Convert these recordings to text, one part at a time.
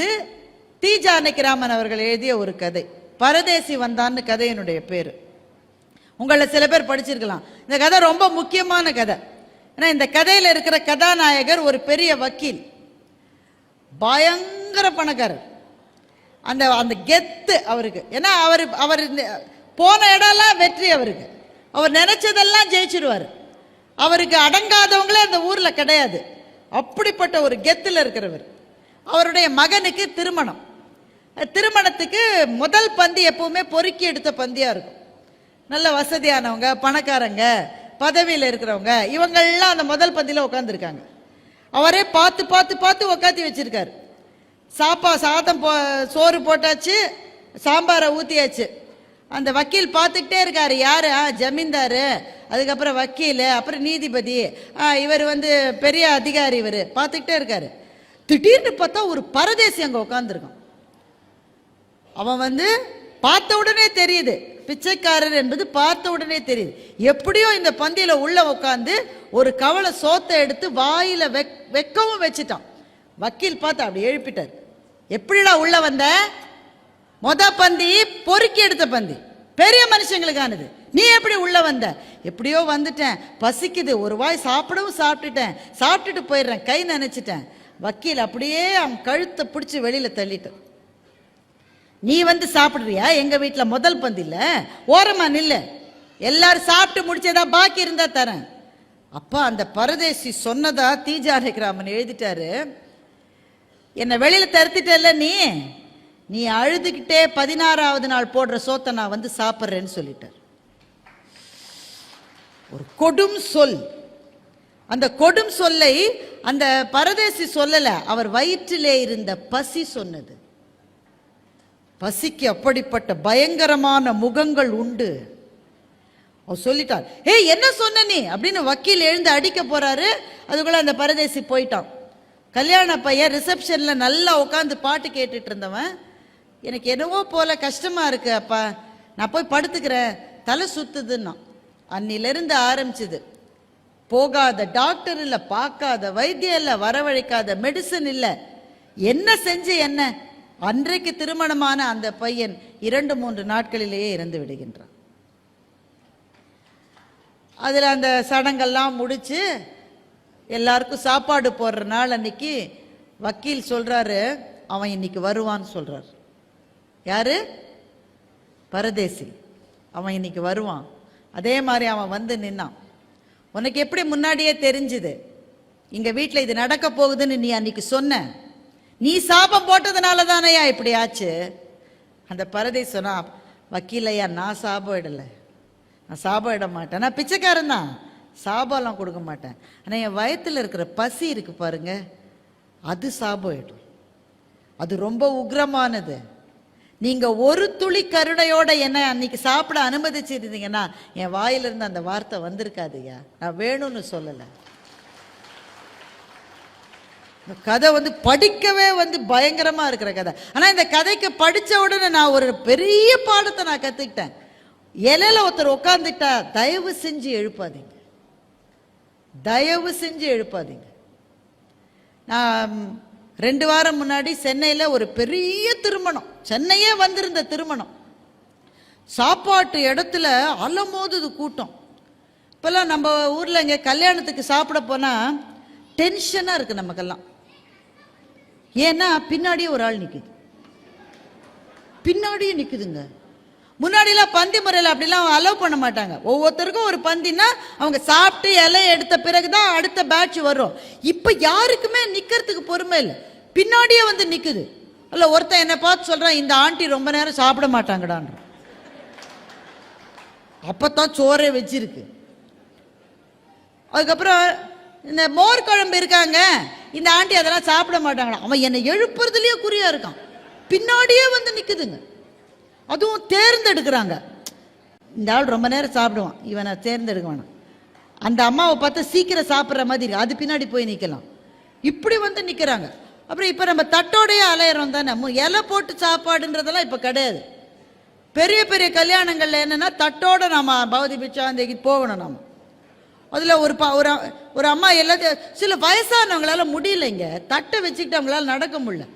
இது டி. ஜானகிராமன் அவர்கள் எழுதிய ஒரு கதை. பரதேசி வந்தான்னு கதையினுடைய பேர். உங்களை சில பேர் படிச்சிருக்கலாம். இந்த கதை ரொம்ப முக்கியமான கதை. ஏன்னா இந்த கதையில் இருக்கிற கதாநாயகர் ஒரு பெரிய வக்கீல். பயங்கர பணக்காரர். அந்த அந்த கெத்து அவருக்கு. ஏன்னா அவர் அவர் இந்த- போன இடம்லாம் வெற்றி அவருக்கு. அவர் நினைச்சதெல்லாம் ஜெயிச்சிருவார். அவருக்கு அடங்காதவங்களே அந்த ஊரில் கிடையாது. அப்படிப்பட்ட ஒரு கெத்துல இருக்கிறவர். அவருடைய மகனுக்கு திருமணம். திருமணத்துக்கு முதல் பந்தி எப்பவுமே பொறுக்கி எடுத்த பந்தியாக இருக்கும். நல்ல வசதியானவங்க பணக்காரங்க பதவியில் இருக்கிறவங்க இவங்கள்லாம் அந்த முதல் பந்தியில் உட்காந்துருக்காங்க அவரே பார்த்து பார்த்து பார்த்து உக்காத்தி வச்சிருக்காரு. சாப்பா சாதம் போ சோறு போட்டாச்சு சாம்பாரை ஊற்றியாச்சு அந்த வக்கீல் பார்த்துக்கிட்டே இருக்காரு. யார்? ஆ ஜமீன்தாரு. அதுக்கப்புறம் வக்கீல் அப்புறம் நீதிபதி. இவர் வந்து பெரிய அதிகாரி இவர். பார்த்துக்கிட்டே இருக்காரு. திடீர்னு பார்த்தா ஒரு பரதேசி அங்கே உட்காந்துருக்கான் அவன் வந்து பார்த்த உடனே தெரியுது. பிச்சைக்காரர் என்பது பார்த்த உடனே தெரியுது. எப்படியோ இந்த பந்தியில் உள்ள உட்காந்து ஒரு கவலை சோத்தை எடுத்து வாயில வெக் வெக்கவும் வச்சுட்டான். வக்கீல் பார்த்து அப்படி எழுப்பிட்டார். எப்படிடா உள்ள வந்த? மொத பந்தி பொறுக்கி எடுத்த பந்தி. பெரிய மனுஷங்களுக்கானது. நீ எப்படி உள்ள வந்த? எப்படியோ வந்துட்டேன். பசிக்குது. ஒரு வாய் சாப்பிடவும் சாப்பிட்டுட்டேன். சாப்பிட்டுட்டு போயிடுறேன். கை நினைச்சிட்டேன். வக்கீல் அப்படியே அவன் கழுத்தை பிடிச்சி வெளியில் தள்ளிட்டு நீ வந்து சாப்பிடுறியா? எங்கள் வீட்டில் முதல் பந்தில ஓரமாக நில்லு. எல்லாரும் சாப்பிட்டு முடிச்சதா பாக்கி இருந்தா தரேன். அப்பா அந்த பரதேசி சொன்னதா தீஜானகிராமன் எழுதிட்டாரு. என்னை வெளியில் தருத்திட்டல நீ? நீ அழுதுகிட்டே பதினாறாவது நாள் போடுற சோத்தை நான் வந்து சாப்பிட்றேன்னு சொல்லிட்டார். ஒரு கொடும் சொல். அந்த கொடும் சொல்லை அந்த பரதேசி சொல்லல. அவர் வயிற்றிலே இருந்த பசி சொன்னது. பசிக்கு அப்படிப்பட்ட பயங்கரமான முகங்கள் உண்டு. அவர் சொல்லிட்டார் ஏய் என்ன சொன்ன நீ? அப்படின்னு வக்கீல் எழுந்து அடிக்க போறாரு. அதுக்குள்ள அந்த பரதேசி போயிட்டான். கல்யாண பையன் ரிசப்ஷன்ல நல்லா உட்காந்து பாட்டு கேட்டுட்டு இருந்தவன் எனக்கு என்னவோ போல கஷ்டமா இருக்கு அப்பா. நான் போய் படுத்துக்கிறேன். தலை சுத்துதுன்னா அன்னிலிருந்து ஆரம்பிச்சது. போகாத டாக்டர் இல்லை பார்க்காத வைத்தியம் இல்லை வரவழைக்காத மெடிசன் இல்லை. என்ன செஞ்சு என்ன? அன்றைக்கு திருமணமான அந்த பையன் இரண்டு மூன்று நாட்களிலேயே இறந்து விடுகின்றான். அதில் அந்த சடங்கெல்லாம் முடித்து எல்லாருக்கும் சாப்பாடு போடுற நாள் அன்னைக்கு வக்கீல் சொல்கிறாரு அவன் இன்னைக்கு வருவான்னு சொல்கிறார் யாரு? பரதேசி. அவன் இன்னைக்கு வருவான். அதே மாதிரி அவன் வந்து நின்னான். உனக்கு எப்படி முன்னாடியே தெரிஞ்சுது? இங்க வீட்டில் இது நடக்க போகுதுன்னு நீ அன்னைக்கு சொன்ன. நீ சாபம் போட்டதுனால தானேயா இப்படி ஆச்சு? அந்த பரதை சொன்னா வக்கீலையா நான் சாபம் இடலை. நான் சாபம் இட மாட்டேன். நான் பிச்சைக்காரன் தான். சாபம்லாம் கொடுக்க மாட்டேன். ஆனால் என் வயத்தில் இருக்கிற பசி இருக்கு பாருங்க. அது சாபம் இடும். அது ரொம்ப உக்ரமானது. நீங்க ஒரு துளி கருணையோட என்ன அன்னைக்கு சாப்பிட அனுமதிச்சிருந்தீங்கன்னா என் வாயிலிருந்து அந்த வார்த்தை வந்திருக்காதுயா நான் வேணும்னு சொல்லலை. கதை வந்து படிக்கவே வந்து பயங்கரமா இருக்கிற கதை. ஆனா இந்த கதைக்கு படிச்ச உடனே நான் ஒரு பெரிய பாடத்தை நான் கத்துக்கிட்டேன். இலையில ஒருத்தர் உட்காந்துட்டா தயவு செஞ்சு எழுப்பாதீங்க. தயவு செஞ்சு எழுப்பாதீங்க. நான் ரெண்டு வாரம் முன்னாடி சென்னையில் ஒரு பெரிய திருமணம். சென்னையே வந்திருந்த திருமணம். சாப்பாட்டு இடத்துல அலமோதுது கூட்டம். இப்போல்லாம் நம்ம ஊரில் இங்கே கல்யாணத்துக்கு சாப்பிட போனால் டென்ஷனாக இருக்குது நமக்கெல்லாம். ஏன்னா பின்னாடியே ஒரு ஆள் நிற்குது பின்னாடியே நிற்குதுங்க முன்னாடிலாம் பந்தி முறையில் அப்படிலாம் அலோவ் பண்ண மாட்டாங்க. ஒவ்வொருத்தருக்கும் ஒரு பந்தினா அவங்க சாப்பிட்டு இலை எடுத்த பிறகு தான் அடுத்த பேட்ச் வரும். இப்போ யாருக்குமே நிற்கிறதுக்கு பொறுமை இல்லை. பின்னாடியே வந்து நிற்குது அல்ல ஒருத்தன் என்னை பார்த்து சொல்கிறான் இந்த ஆண்டி ரொம்ப நேரம் சாப்பிட மாட்டாங்கடான்ற. அப்போத்தான் சோறே வச்சிருக்கு. அதுக்கப்புறம் இந்த மோர் குழம்பு இருக்காங்க இந்த ஆண்டி அதெல்லாம் சாப்பிட மாட்டாங்களா? அவன் என்னை எழுப்புறதுலேயே குறியாக இருக்கான். பின்னாடியே வந்து நிற்குதுங்க அதுவும் தேர்ந்தெடுக்கிறாங்க. இந்த ஆள் ரொம்ப நேரம் சாப்பிடுவான். இவனை தேர்ந்தெடுக்க வேணாம் அந்த அம்மாவை பார்த்தா சீக்கிரம் சாப்பிட்ற மாதிரி அது பின்னாடி போய் நிற்கலாம் இப்படி வந்து நிற்கிறாங்க அப்புறம் இப்போ நம்ம தட்டோடையே அலையிறோம் தானே? இலை போட்டு சாப்பாடுன்றதெல்லாம் இப்போ கிடையாது. பெரிய பெரிய கல்யாணங்களில் என்னன்னா தட்டோட நம்ம பௌதி பிச்சாந்தைக்கு போகணும் நம்ம அதில் ஒரு ப ஒரு அ- ஒரு அம்மா எல்லாத்தையும் சில வயசானவங்களால முடியலைங்க. தட்டை வச்சுக்கிட்டு அவங்களால நடக்க முடியல.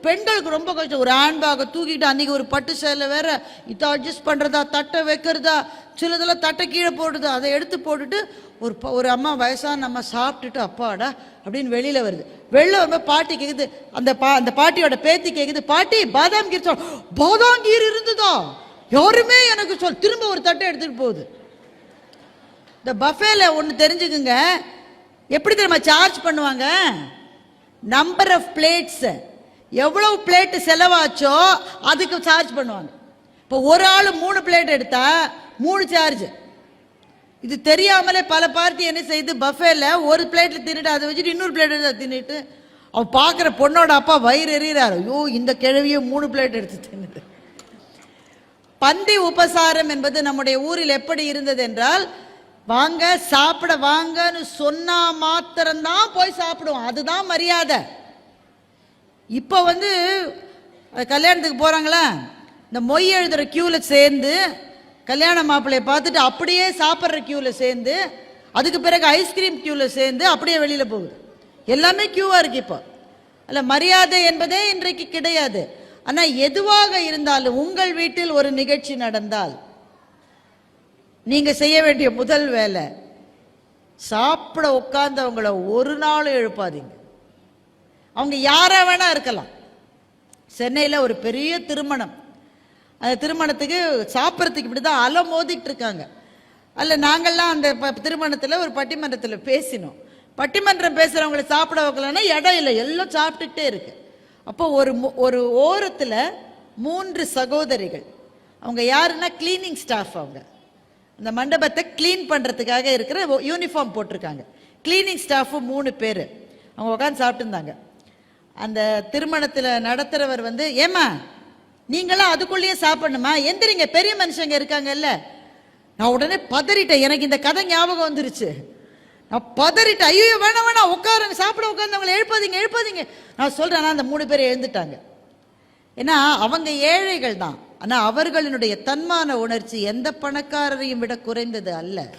பெண்களுக்கு ரொம்ப கஷ்டம். ஒரு ஹேண்ட்பேக்கை தூக்கிட்டு அன்றைக்கி ஒரு பட்டு சேலை வேற இதை அட்ஜஸ்ட் பண்ணுறதா தட்டை வைக்கிறதா சிலதெல்லாம் தட்டை கீழே போடுது அதை எடுத்து போட்டுட்டு ஒரு ப- ஒரு அம்மா வயசான அம்மா சாப்பிட்டுட்டு அப்பாடா அப்படின்னு வெளியில் வருது. வெளில வரும்போது பாட்டி கேட்குது அந்த பா அந்த பாட்டியோட பேத்தி கேட்குது பாட்டி பாதாம் கீர் சொல் பாதாம் கீர் இருந்ததா? யாருமே எனக்கு சொல் திரும்ப ஒரு தட்டை எடுத்துகிட்டு போகுது. இந்த பஃபேல ஒன்று தெரிஞ்சுக்குங்க. எப்படி தெரியுமா சார்ஜ் பண்ணுவாங்க? நம்பர் ஆஃப் பிளேட்ஸ் எவ்வளவு பிளேட்டு செலவாச்சோ அதுக்கு சார்ஜ் பண்ணுவாங்க. இப்போ ஒரு ஆள் மூணு பிளேட் எடுத்தா மூணு சார்ஜ் இது தெரியாமலே பல பார்ட்டி என்ன செய்யுது பஃபேல ஒரு பிளேட்ல தின்னுட்டு அதை வச்சுட்டு இன்னொரு பிளேட் அதை தின்னுட்டு அவன் பார்க்குற பொண்ணோட அப்பா வயிறு எறிகிறார் ஐயோ இந்த கிழவியை மூணு பிளேட் எடுத்து தின்னுது. பந்தி உபசாரம் என்பது நம்முடைய ஊரில் எப்படி இருந்தது என்றால் வாங்க சாப்பிட வாங்கன்னு சொன்னா மாத்திரம்தான் போய் சாப்பிடுவோம். அதுதான் மரியாதை. இப்போ வந்து கல்யாணத்துக்கு போகிறாங்களா இந்த மொய் எழுதுகிற க்யூவில் சேர்ந்து கல்யாண மாப்பிள்ளையை பார்த்துட்டு அப்படியே சாப்பிட்ற க்யூவில் சேர்ந்து அதுக்கு பிறகு ஐஸ்கிரீம் க்யூவில் சேர்ந்து அப்படியே வெளியில் போகுது. எல்லாமே க்யூவாக இருக்கு இப்போ. அல்ல மரியாதை என்பதே இன்றைக்கு கிடையாது. ஆனால் எதுவாக இருந்தாலும் உங்கள் வீட்டில் ஒரு நிகழ்ச்சி நடந்தால் நீங்கள் செய்ய வேண்டிய முதல் வேலை சாப்பிட உட்காந்தவங்கள ஒரு நாளும் எழுப்பாதீங்க. அவங்க யாராக வேணா இருக்கலாம். சென்னையில் ஒரு பெரிய திருமணம். அந்த திருமணத்துக்கு சாப்பிட்றதுக்கு இப்படி தான் அலை மோதிட்டு இருக்காங்க அல்ல நாங்கள்லாம் அந்த ப- திருமணத்தில் ஒரு பட்டிமன்றத்தில் பேசினோம். பட்டிமன்றம் பேசுகிறவங்களை சாப்பிட வைக்கலன்னா இடம் இல்லை எல்லாம் சாப்பிட்டுக்கிட்டே இருக்கு. அப்போ ஒரு மு- ஒரு ஓரத்தில் மூன்று சகோதரிகள். அவங்க யாருன்னா க்ளீனிங் ஸ்டாஃப் அவங்க. அந்த மண்டபத்தை க்ளீன் பண்ணுறதுக்காக இருக்கிற யூனிஃபார்ம் போட்டிருக்காங்க. க்ளீனிங் ஸ்டாஃபு மூணு பேர். அவங்க உட்காந்து சாப்பிட்டுருந்தாங்க. அந்த திருமணத்தில் நடத்துகிறவர் வந்து ஏம்மா நீங்களாம் அதுக்குள்ளேயே சாப்பிடணுமா? எந்திரிங்க பெரிய மனுஷங்க இருக்காங்கல்ல. நான் உடனே பதறிட்டேன். எனக்கு இந்த கதை ஞாபகம் வந்துருச்சு. நான் பதறிட்டேன். ஐயோ வேணாம் வேணாம் உட்காருங்க. சாப்பிட உட்காந்தவங்களை எழுப்பாதீங்க எழுப்பாதீங்க. நான் சொல்கிறேன் அந்த மூணு பேர் எழுந்துட்டாங்க. ஏன்னா அவங்க ஏழைகள் தான். ஆனால் அவர்களினுடைய தன்மான உணர்ச்சி எந்த பணக்காரரையும் விட குறைந்தது அல்ல.